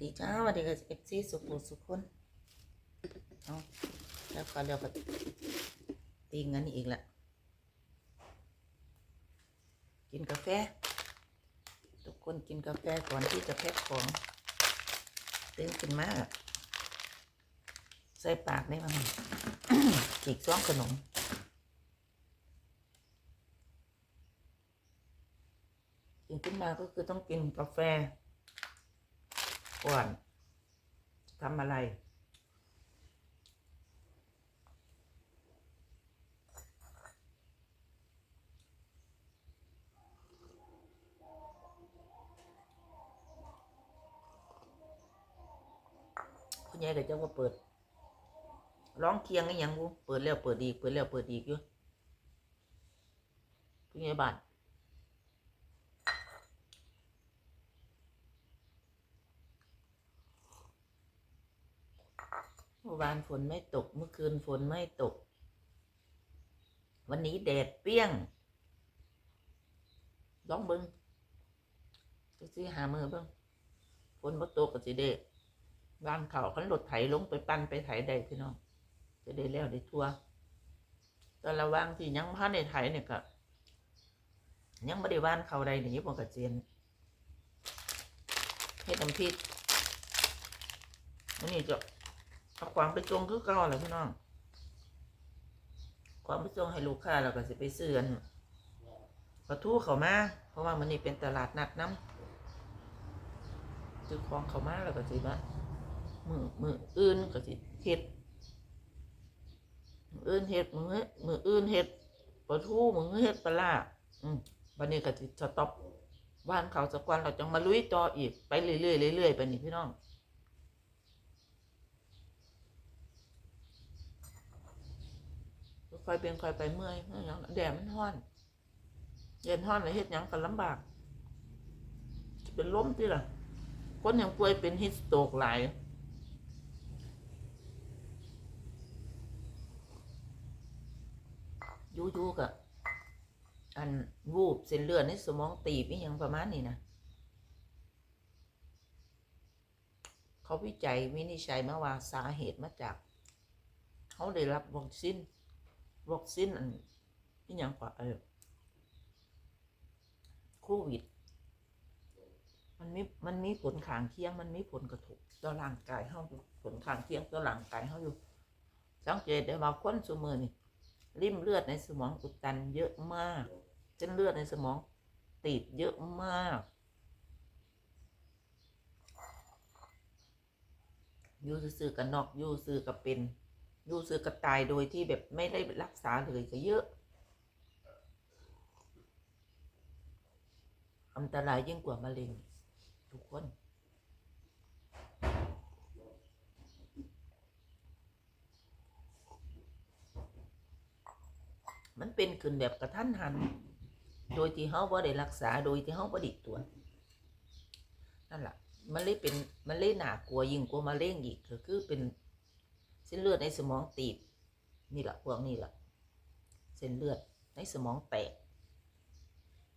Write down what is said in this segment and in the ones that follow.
ดีจ้าวัสดีกับเอฟซีสุขุสุขคนเอาแล้วก็แล้วก็ตีเงินอีกละกินกาแฟ ทุกคนกินกาแฟก่อนที่จะแพ็คของตื่นขึ้นมาอะใส่ปากได้บ้างฉีกซ้องขนมตื่นขึ้นมาก็คือต้องกินกาแฟ ก่อนทำอะไร คุณยายก็จะว่าเปิด ร้องเคียงนี่ยังกูเปิดแล้วเปิดอีก เปิดแล้วเปิดอีกอยู่คุณยายบ้าน เมื่อวานฝนไม่ตก เมื่อคืนฝนไม่ตก วันนี้แดดเปี้ยงลองเบิงไปซื้อหามือเบิงฝนบ่ตกก็สิเด้บ้านเขาขันรถไถลงไปปั้นไปไถได้พี่น้องจะได้แล้วได้ทั่วตอนระวางที่ยังพันในไถเนี่ยก็ยังไม่ได้ว่านเขาใดนี่บอกกับเจนเฮ็ดน้ำพริกวันนี้จะ เอาความไปจงคือเก่าแหละพี่น้อง ความไปจงให้ลูกค้าเราก็สิไปซื้อนปลาทูเขามา เพราะว่ามันนี่เป็นตลาดนัดน้ำซื้อของเขามาแล้วก็สิมามือมืออื่นก็สิเฮ็ดมืออื่นเฮ็ดมือมืออื่นเฮ็ดปลาทูมือเฮ็ดปลาร้าอืมวันนี้ก็สิสต็อปว่านเขาสักวันเราจะมาลุยต่ออีกไปเรื่อยๆเรื่อยๆไปนี่พี่น้อง คอยเป็นคอยไปเมื่อยเมื่อยหยังแดดมันห้อนเย็นห้อนเลยเฮ็ดยังกันลำบากสิเป็นล้มที่ล่ะ คนย่างป่วยเป็นฮิสโตกหลายยู่ๆกับอันวูบเส้นเลือดในสมองตีบอหยังประมาณนี้นะเขาวิจัยวินิจฉัยมาว่าสาเหตุมาจาก เขาได้รับวัคซีน วัคซีนอันนี่ยังกว่าเออโควิด มันมีมันมีผลข้างเคียง มันมีผลกระทบต่อร่างกายเฮาอยู่ผลข้างเคียงต่อร่างกายเฮาอยู่ สังเกตได้ว่าคนสมือนี่ริมเลือดในสมองอุดตันเยอะมากเส้นเลือดในสมองตีบเยอะมาก อยู่ซื่อกับนอกอยู่ซื่อกับเป็น อยู่ซื้อกระตายโดยที่แบบไม่ได้รักษาเลยก็เยอะ อันตรายยิ่งกว่ามะเร็ง ทุกคน มันเป็นขึ้นแบบกระทันหัน โดยที่เขาบ่ได้รักษาโดยที่เขาบ่ได้ตรวจนั่นแหละมันเลยเป็นมันเลยหนากลัวยิ่งกว่ามะเร็งอีกก็คือเป็น เส้นเลือดในสมองตีบนี่แหละพวกนี่แหละเส้นเลือดในสมองแตก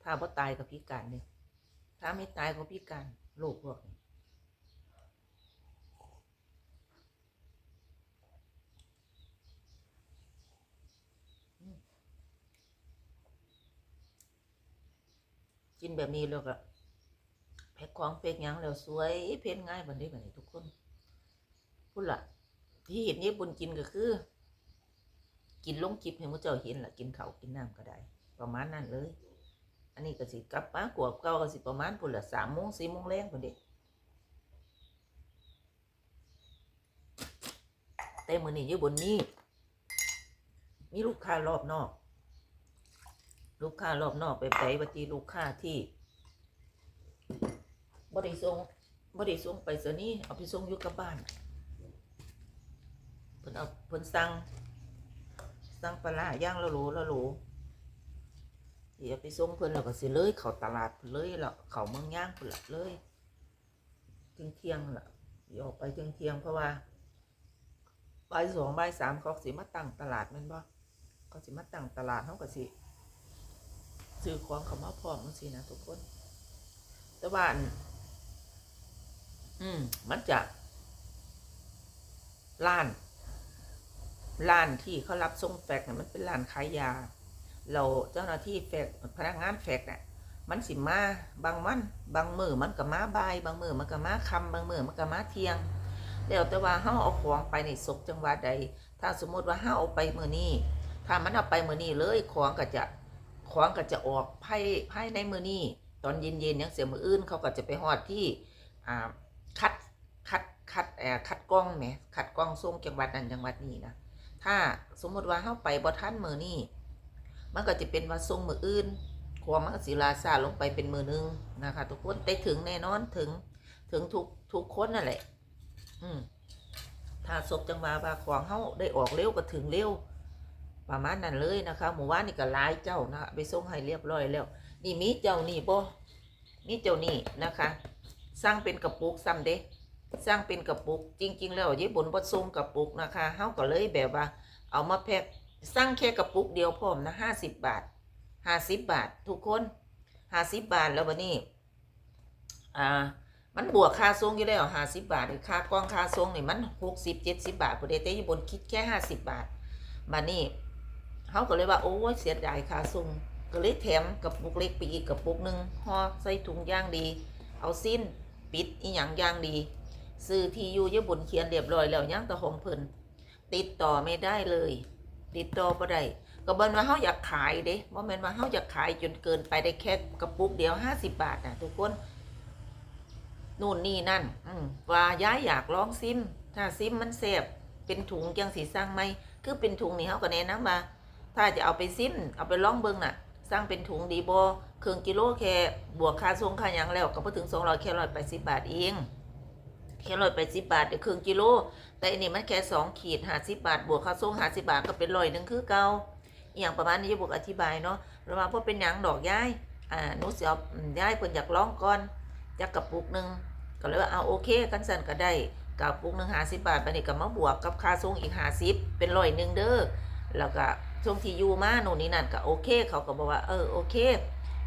ถ้าบ่ตายก็พิการเนี่ยถ้าไม่ตายก็พิการโรคพวกนี้กินแบบนี้แล้วก็แพ็คของเพ็คยังแล้วสวย เพ็นง่ายบันนี้บันนี้ทุกคนพูดละ ที่เห็นญี่ปุ่นกินก็คือ กินลงคลิปให้มุเจ้าเห็นละกินเขากินน้ำก็ได้ ประมาณนั้นเลย อันนี้ก็สิกลับมากวบเก่าก็สิประมาณพุ่นละสามโมงสี่โมงแรงพุ่นเด็กแต่มือนี้อยู่บนนี้ มีลูกค้ารอบนอก ลูกค้ารอบนอกไปไปปฏิลูกค้าที่บริส่งบริส่งไปเสนี่เอาไปส่งอยู่กับบ้าน นเอาพิ่นสั่งสั่งปลาย่างละโหลละโหลเดี๋ยวไปส่งเพิ่อนแล้วก็สิเลยเข้าตลาดเลยแล้วเข้าเมืองย่างพุ่นเลยเที่ยงเที่ยงล่ะเดี๋ยวออกไปเที่ยงเที่ยงเพราะว่าบ่ายสองบ่ายสามเขาสิมาตั้งตลาดม่นบ่เขาสิมาตั้งตลาดเขาก็สิซื้อของเขามาพร้อมจังซี่นะทุกคนแต่ว่าอันอืมมันจะร้าน ร้านที่เขารับส่งแฟกซ์น่ะมันเป็นร้านขายยา เราเจ้าหน้าที่แฟกพนักงานแฟกซ์น่ะมันสิมาบางวันบางมือมันก็มาบาย บางมือมันก็มาค่ำบางมือมันก็มาเทียงแล้วแต่ว่าเฮาเอาของไปในศกจังหวัดใด ถ้าสมมติว่าเฮาเอาไปมือนี้ถ้ามันเอาไปมือนี้เลยของก็จะของก็จะออกภายภายในมือนี้ตอนเย็นๆยังเสียมืออื่นเขาก็จะไปฮอดที่อ่าคัดคัดคัดเอ่อคัดกล้องแหมคัดกล้องส่งจังหวัดนั้นจังหวัดนี้นะ ถ้าสมมติว่าเฮาไปบ่ทันมือนี้มันก็จะเป็นว่าส่งมืออื่นของมันก็สิลาซาลงไปเป็นมือหนึงนะคะทุกคนได้ถึงแน่นอนถึงถึงทุกทุกคนนั่นแหละ อืมถ้าศพจังหวะว่าของเฮาได้ออกเร็วก็ถึงเร็วประมาณนั้นเลยนะคะหมู่บ้านนี่ก็หลายเจ้านะคะไปส่งให้เรียบร้อยแล้ว นี่มีเจ้านี่บ่มีเจ้านี่นะคะ สร้างเป็นกระปุกซ้ำเด้ สร้างเป็นกระปุก จริง ๆ แล้วญี่ปุ่นบ่ส่งกระปุกนะคะเฮาก็เลยแบบว่า เอามาแพ็คสร้างแค่กระปุกเดียวพร้อมนะ50บบาท50บบาท ทุกคน50บบาทแล้วบัดนี้อ่ามันบวกค่าส่งอยู่แล้วห้าสิบบาทหรือค่ากล้องค่าส่งนี่มันหกสิบเจ็ดสิบบาทพอดีแต่ญี่ปุ่นคิดแค่ห้าสิบบาทมานี่เขาก็เลยว่าโอ้ยเสียดายค่าส่งก็เลยแถมกับปุกเล็กไปอีกกับปุกหนึ่งห่อใส่ถุงย่างดี เอาสิ้นปิดอีหยังย่างดี ซื้อที่อยู่ญี่ปุ่นเขียนเรียบร้อยแล้วย่างตะหงเพิ่นติดต่อไม่ได้เลย ติดต่อบ่ได้ก็บิ่นว่าเฮาอยากขายเด้บ่แม่นว่าเฮาอยากขายจนเกินไปได้แค่กระปุกเดียว50บบาทนะทุกคนนู่นนี่นั่น อืว่าย้ายอยากลองซิม ถ้าซิมมันเสบเป็นถุงจังสีสร้างไหมคือเป็นถุงนี่เขาก็แนะนำมา ถ้าจะเอาไปซิม เอาไปลองเบิ่งน่ะ สร้างเป็นถุงดีบอครึ่งกิโลแค่บวกค่าส่งค่าหยังแล้วก็พอถึงสองร้อยแค่ร้อยแปดสิบบาทเอง ค่ร้อยแปดสิบบาทเดี๋ยวครึ่งกิโล แต่อันนี้มันแค่สองขีดห้าสิบบาท บวกค่าส่งห้าสิบบาทก็เป็นร้อยหนึ่งคือเก่าอย่างประมาณนี้จะบวกอธิบายเนาะระว่าเพราะเป็นหยังดอกย้ายอ่าหนูเสียย้ายเพิ่นอยากลองก่อนจักกระปุกหนึ่งก็เลยว่าเอาโอเคกันสันก็ได้กับปุกหนึ่งห้าสิบบาทไปนี่ก็มาบวกกับค่าส่งอีกห้าสิบเป็นร้อยหนึ่งเด้อแล้วก็ช่วงที่อยู่มาโน่นนี่นั่นก็โอเค เขาก็บอกว่าเออโอเค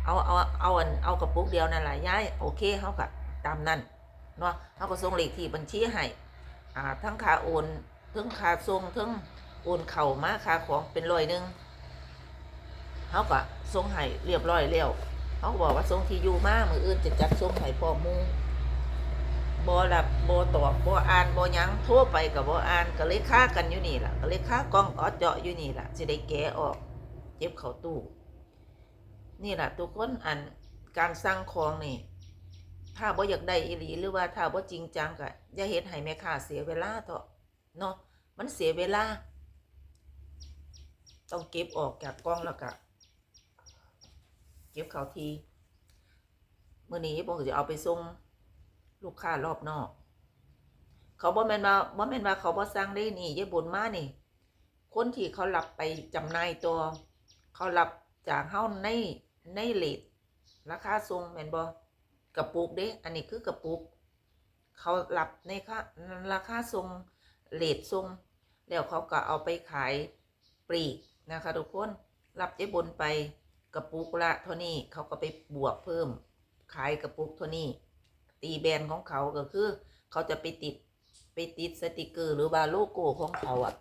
เอาเอาเอาเอากระปุกเดียวนั่นแหละย้ายโอเคเขาก็ตามนั้น เนาะเขาก็ส่งเลขที่บัญชีให้อ่าทั้งค่าโอนทั้งค่าส่งทั้งโอนเข่ามาค่าของเป็นร้อยหนึ่งเขาก็ส่งให้เรียบร้อยแล้วเขาบอกว่าส่งที่อยู่มามืออื่นจะจัดส่งให้พ่อมูบอรับบ่ตอบบออ่านบอยังทั่วไปกับบออ่านก็เลยค่ากันอยู่นี่แหละก็เลยค่ากล้องออเจาะอยู่นี่แหละสิได้แกะออกเจ็บเข้าตู้นี่แหละทุกคนอันการสร้างของนี่ ถ้าบ่อยากได้อีหลีหรือว่าถ้าบ่จริงจังก็อย่าเฮ็ดให้แม่ค้าเสียเวลาเถอะเนาะมันเสียเวลา ต้องเก็บออกจากกล้องแล้วก็เก็บเข้าทีมื้อนี้ผมจะเอาไปส่งลูกค้ารอบนอก เขาบ่แม่นว่าบ่แม่นว่าเขาบ่สั่งได้นี่ยายบุญมานี่ คนที่เขารับไปจำนายตัว เขารับจากเฮาในในเลทราคาส่งแม่นบ่ กระปุกเด้ อันนี้คือกระปุก เขารับในค่าราคาส่งเลทส่งแล้วเขาก็เอาไปขายปลีกนะคะทุกคนรับเจ๊บนไปกระปุกละเท่านี้เขาก็ไปบวกเพิ่ม ขายกระปุกเท่านี้ ตีแบรนด์ของเขาก็คือ เขาจะไปติดไปติดสติกเกอร์หรือว่าโลโก้ของเขาอะ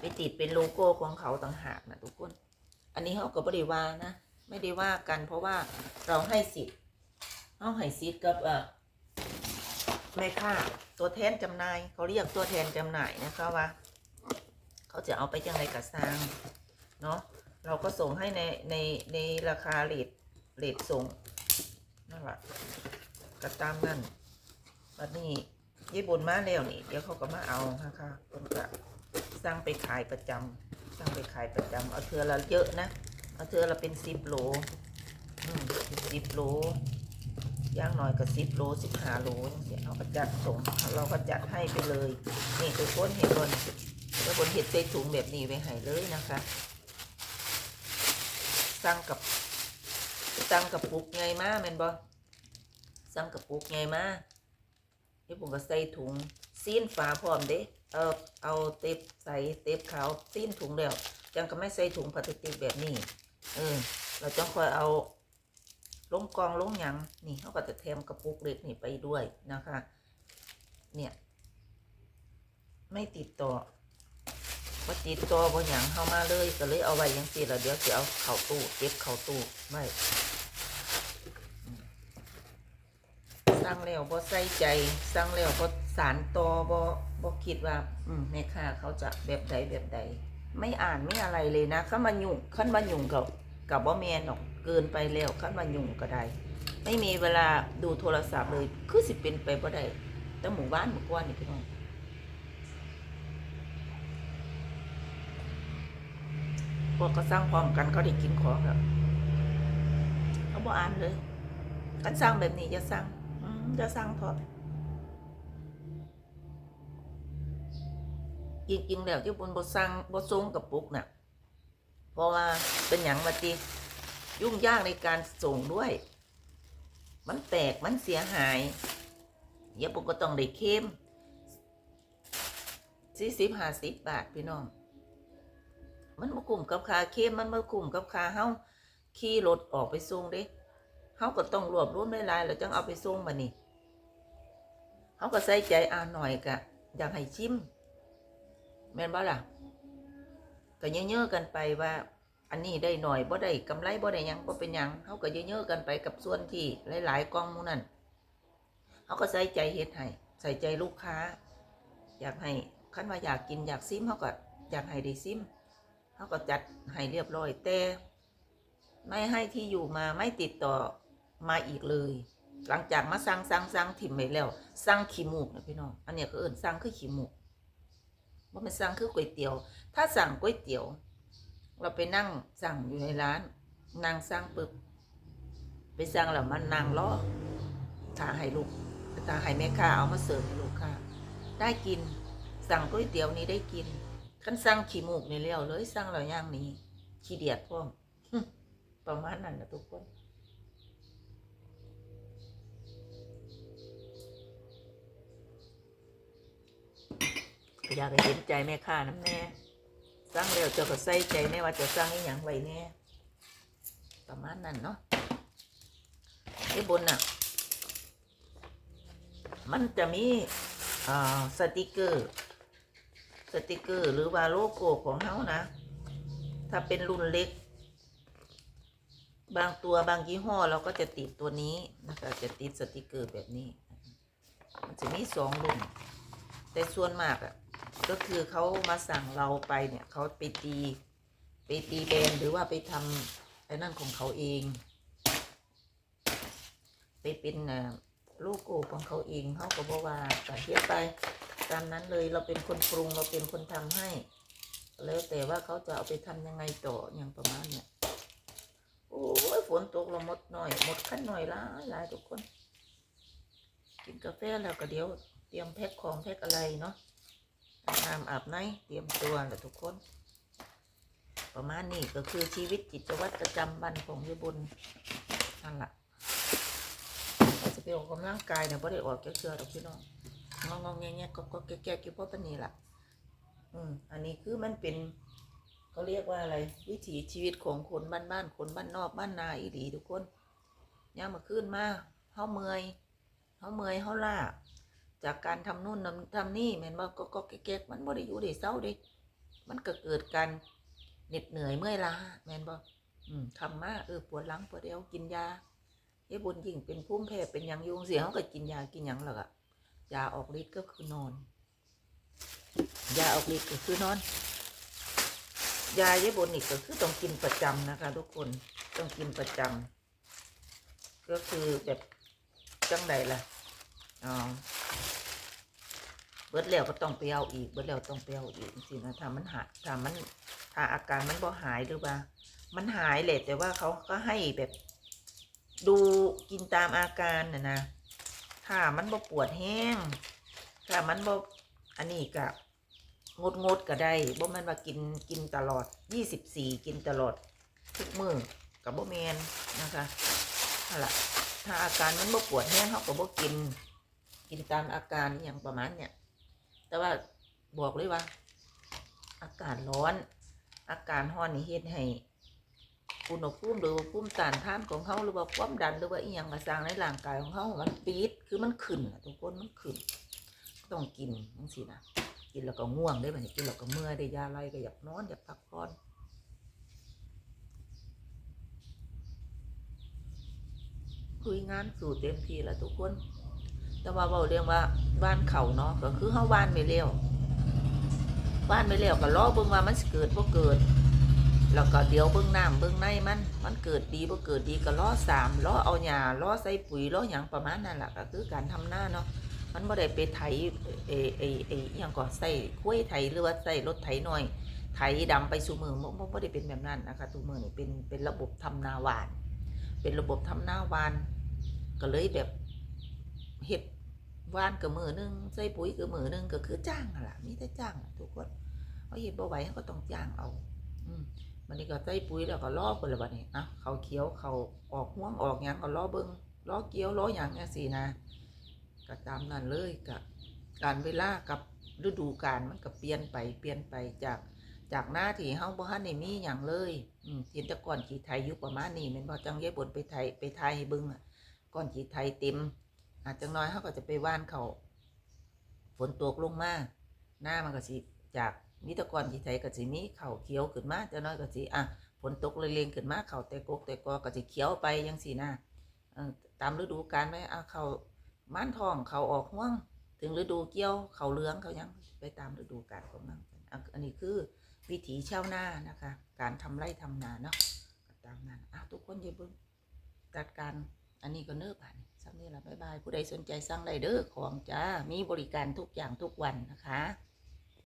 ไปติดเป็นโลโก้ของเขาต่างหากนะทุกคน อันนี้เขาก็ไม่ได้ว่านะ ไม่ได้ว่ากันเพราะว่าเราให้สิทธิ์ เขาให้สิทธิ์กับเอ่อแม่ค้าตัวแทนจำหน่าย เขาเรียกตัวแทนจำหน่ายนะคะว่า เขาจะเอาไปยังไงกับสร้างเนาะเราก็ส่งให้ในในในราคาเลทเลทส่งนั่นแหละก็ตามนั่นบัดนี้ยี่บุญมาแล้วนี่ เดี๋ยวเขาก็มาเอานะคะคนก็สั่งไปขายประจำสั่งไปขายประจำเอาเทือละเยอะนะ เอาเทือละเป็นสิบโลอืมสิบโล ย่างหน่อยก็สิบโลสิบห้าโลเดี๋ยวเอาก็จัดส่งเราก็จัดให้ไปเลยนี่คือคนเห็นบนแล้วบนเห็ดใส่ถุงแบบนี้ไว้ให้เลยนะคะสั่งกับสั่งกับปุกไงมาแมนบ่สั่งกระปุกไงมาเดี๋ยวผมก็ใส่ถุงซีนฝาพร้อมเด้เออเอาเต็บใส่เต็บขาวซีนถุงแล้วจังก็ไม่ใส่ถุงพลาสติกแบบนี้เออเราต้องคอยเอา ลงกองลงหยังนี่เขาก็จะแถมกระปุกเล็กนี่ไปด้วยนะคะ เนี่ย ไม่ติดต่อว่าติดต่อบ่หยังเข้ามาเลยก็เลยเอาไว้ยังสิแล้วเดี๋ยวจะเอาเข้าตู้เก็บเข้าตู้ไว้อืมสั่งแล้วบ่ใส่ใจสั่งแล้วบ่สารต่อบ่บ่คิดว่า อืมแม่ค้าเขาจะแบบใดแบบใดไม่อ่านไม่อะไรเลยนะขั้นมายุ่งขั้นมายุ่งกับกับบ่แมนหรอก เกินไปแล้วขั้นมายุ่งก็ได้ ไม่มีเวลาดูโทรศัพท์เลย คือสิเป็นไปบ่ได้แต่หมู่บ้านหมู่กวนนี่พี่น้องพวกก็สร้างพร้อมกันเขาได้กินของแล้วเขาบ่อ่านเลยกันสร้างแบบนี้จะสร้างจะสร้างเถอะจริงๆแล้วที่บนบทสร้างบททรงกับปุกน่ะเพราะว่าเป็นอย่างมาติ ยุ่งยากในการส่งด้วย มันแตกมันเสียหายเดี๋ยวปุกก็ต้องได้เข้มสี่สิบห้าสิบบาทพี่น้อง มันมาคุ้มกับค่าเข้มมันมาคุ้มกับค่าเฮาขี่รถออกไปส่งเด้เฮาก็ต้องรวบรวมหลายๆแล้วจังเอาไปส่งมานี่เฮาก็ใส่ใจอ่านหน่อยกะอยากให้ชิม แม่นบ่ล่ะก็เยอะๆกันไปว่า อันนี้ได้หน่อยบ่ได้กำไรบ่ได้ยังบ่เป็นยังเฮาก็เยอะๆกันไปกับส่วนที่หลายๆกองมูนั้นเฮาก็ใส่ใจเฮ็ดให้ใส่ใจลูกค้า อยากให้คันว่าอยากกินอยากซิมเฮาก็อยากให้ได้ซิมเฮาก็จัดให้เรียบร้อยแต่ไม่ให้ที่อยู่มาไม่ติดต่อมาอีกเลย หลังจากมาสั่งสั่งสั่งถิ่มไปแล้วสั่งขี้มูกนะพี่น้องอันนี้ก็เอิ้นสั่งคือขี้มูกว่ามันสั่งคือก๋วยเตี๋ยว ถ้าสั่งก๋วยเตี๋ยว เราไปนั่งสั่งอยู่ในร้านนั่งสั่งปึ๊บไปสั่งแล้วมันนั่งรอถาให้ลูกถาให้แม่ค้าเอามาเสิร์ฟให้ลูกค้าได้กิน สั่งก๋วยเตี๋ยวนี้ได้กินขั้นสั่งขี้มูกนี่เลี้ยวเลยสั่งแล้วย่างนี้ขี้เดียดพร้อมประมาณนั้นนะทุกคนอยากให้เห็นใจแม่ค้าน้ำแน่ สร้างแล้วเจ้าก็ใส่ใจแน่ว่าจะสร้างอีหยังไว้แน่ประมาณนั้นเนาะไอ้บนน่ะ มันจะมีสติกเกอร์ สติกเกอร์ หรือว่าโลโก้ของเขานะ ถ้าเป็นรุ่นเล็ก บางตัวบางยี่ห้อเราก็จะติดตัวนี้นะคะจะติดสติกเกอร์แบบนี้ มันจะมีสองรุ่น แต่ส่วนมากอะ ก็คือเขามาสั่งเราไปเนี่ยเขาไปตีไปตีแบรนหรือว่าไปทำไอ้นั่นของเขาเอง ไปเป็นอ่าโลโก้ของเขาเองเขาก็บอกว่าแต่เทียบไปตามนั้นเลยเราเป็นคนปรุงเราเป็นคนทำให้ แล้วแต่ว่าเขาจะเอาไปทำยังไงต่ออย่างประมาณเนี่ยโอ้ยฝนตกเราหมดหน่อยหมดขั้นหน่อยละหลายทุกคน กินกาแฟแล้วก็เดี๋ยวเตรียมแพ็คของแพ็คอะไรเนาะ น้ำอาบในเตรียมตัวแหละทุกคน ประมาณนี้ก็คือชีวิตกิจวัตรประจำวันของยบุญนั่นแหละจะไปออกกำลังกายเนี่ยไ่ได้ออกแค่เชื่อหรอกพี่น้องงองงๆแงๆก็ก็แก่ๆกี่พวกปนนี้ล่ะ อืม อันนี้คือมันเป็นเขาเรียกว่าอะไร วิถีชีวิตของคนบ้านบ้านคนบ้านนอกบ้านนาอีหลีทุกคนย่ามมาขึ้นมาเฮาเมยเฮาเมยเฮาล้า จากการทำนู่นทำทำนี่แม่นบ่ก็ก็แก๊กมันบ่ได้อยู่ได้เศร้าเด้มันก็เกิดการเหน็ดเหนื่อยเมื่อยล้าแม่นบ่อืมทำมาเออปวดหลังปวดเอวกินยาเอ้บุญยิ่งเป็นภูมิแพ้เป็นยังยุงเสียเขาก็กินยากินยังหรอกอะยาออกฤทธิ์ก็คือนอน ยาออกฤทธิ์ก็คือนอน ยาเยบุญนี่ก็คือต้องกินประจำนะคะ ทุกคนต้องกินประจำก็คือแบบจังใดล่ะอ๋อ เบิดแล้วก็ต้องไปเอาอีก เบิดแล้วต้องไปเอาอีกสินะถ้ามันหายถ้ามันถ้าอาการมันบ่หายหรือว่า มันหายแหละแต่ว่าเขาก็ให้แบบดูกินตามอาการนะนะ ถ้ามันบ่ปวดแห้ง ถ้ามันบ่อันนี้ก็งดงดก็ได้บ่แมันว่ากินกินตลอดยี่สิบสี่กินตลอด ทุกมือกับบ่แมนนะคะนั่นแหละถ้าอาการมันบ่ปวดแห้งเขาก็บ่กิน กินตามอาการอย่างประมาณเนี่ย แต่ว่าบอกเลยว่า อากาศร้อน อากาศร้อนนี่เฮ็ดให้อุณหภูมิหรือว่าภูมิต้านทานของเขาหรือว่าความดันหรือว่าอีหยังกระสร้างในร่างกายของเขามันปีดคือมันขึ้นทุกคนมันขึ้น ต้องกินจังซี่นะกินแล้วก็ง่วงได้บัดนี้กินแล้วก็เมื่อยได้ยาอะไรก็อยากนอนอยากพักผ่อนคุยงานสู่เต็มที่แล้วทุกคน แต่ว่าเบาเรียกว่าบ้านเขาเนาะก็คือเฮาบ้านไปแล้วบ้านไปแล้วก็รอเบิ่งว่ามันเกิดบ่เกิดแล้วก็เดี๋ยวเบิ่งน้ำเบิ่งในมันมันเกิดดีบ่เกิดดีก็รอสามรอเอาหญ้ารอใส่ปุ๋ยรอหยังประมาณนั้นแหละก็คือการทำหน้าเนาะมันบ่ได้ไปไถเอเอเออหยังก่อใส่คุ้ยไถหรือว่าใส่รถไถหน้อยไถดำไปสู่มือบ่บ่บ่ได้เป็นแบบนั้นนะคะทุกมือนี่เป็นเป็นระบบทำนาหวาน เป็นระบบทำนาหวาน ก็เลยแบบ เฮ็ดวานกับมือหนึงใส่ปุ๋ยกับมือหนึงก็คือจ้างล่ะมีแต่จ้างทุกคนเอาเฮ็ดบ่ไหวเขาก็ต้องจ้างเอา อืมวันนี้ก็ใส่ปุ๋ยแล้วก็รอเพิ่นละบัดนี้อะเขาเขียวเขาออกห่วงออกยังก็รอเบิ่งรอเกี่ยวรอหยังจังซี่นะก็ตามนั้นเลยกับการเวลากับฤดูกาลมันก็เปลี่ยนไปเปลี่ยนไปจากจากหน้าที่เฮาบ่ทันได้มีหยังเลยอืมเห็นแต่ก่อนขี่ไทยอยู่ประมาณนี้แม่นบ่จังยายบนไปไทยไปไทยให้เบิ่งอะก่อนขี่ไทยเต็ม อาจจังน้อยเฮาก็จะไปว่านเขาฝนตกลงมาหน้ามันก็สิจากมีแตะกอนขี่ไทยก็สิมีเขาเขียวขึ้นมาจังน้อยก็สิอะฝนตกเลงๆขึ้นมาเขาแต่กกแต่กอก็สิเขียวไปจังซี่นะเออตามฤดูกาลไหมอะเขาม่านทองเขาออกห่วง ถึงฤดูเกี่ยวเขาเหลืองเขายังไปตามฤดูกาลของมันอันนี้คือวิถีชาวนานะคะ การทำไร่ทำนาเนาะก็ตามนั้นอะทุกคนอย่าเบิ่งจัดการอันนี้ก็เนิ่ผ่าน สักนี้ละบ๊ายบาย ผู้ใดสนใจสั่งไรเดอร์ของจ้า มีบริการทุกอย่างทุกวันนะคะ